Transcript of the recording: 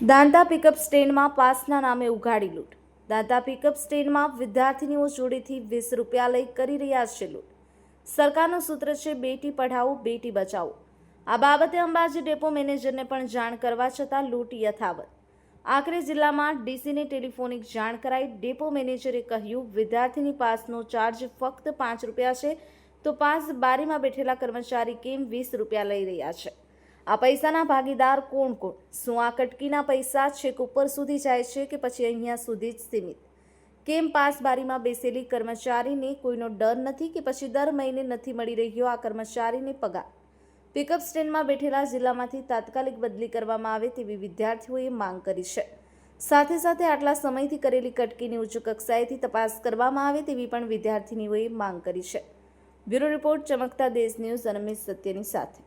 Danta pickup સ્ટેન્ડમાં પાસના નામે ઉઘાડી લૂંટ. દાંતા પિકઅપ સ્ટેન્ડમાં વિદ્યાર્થીનીઓ જોડેથી વીસ રૂપિયા લઈ કરી રહ્યા છે લૂંટ. સરકારનું સૂત્ર છે, બેટી પઢાઓ, બેટી બચાવો. આ બાબતે અંબાજી ડેપો મેનેજરને પણ જાણ કરવા છતાં લૂંટ યથાવત. આખરે જિલ્લામાં ડીસીને ટેલિફોનિક જાણ કરાઈ. ડેપો મેનેજરે કહ્યું, વિદ્યાર્થીની પાસનો ચાર્જ ફક્ત પાંચ રૂપિયા છે, તો પાસ બારીમાં બેઠેલા કર્મચારી કેમ વીસ રૂપિયા લઈ રહ્યા છે? આ પૈસાના ભાગીદાર કોણ કોણ? શું આ કટકીના પૈસા છેક ઉપર સુધી જાય છે કે પછી અહીંયા સુધી જ સીમિત? કેમ પાસ બારીમાં બેસેલી કર્મચારીને કોઈનો ડર નથી કે પછી દર મહિને નથી મળી રહ્યો આ કર્મચારીને પગાર? પિકઅપ સ્ટેન્ડમાં બેઠેલા જિલ્લામાંથી તાત્કાલિક બદલી કરવામાં આવે તેવી વિદ્યાર્થીઓએ માંગ કરી છે. સાથે સાથે આટલા સમયથી કરેલી કટકીની ઉચ્ચ કક્ષાએથી તપાસ કરવામાં આવે તેવી પણ વિદ્યાર્થીનીઓએ માંગ કરી છે. બ્યુરો રિપોર્ટ, ચમકતા દેશ ન્યૂઝ અને સત્યની સાથે.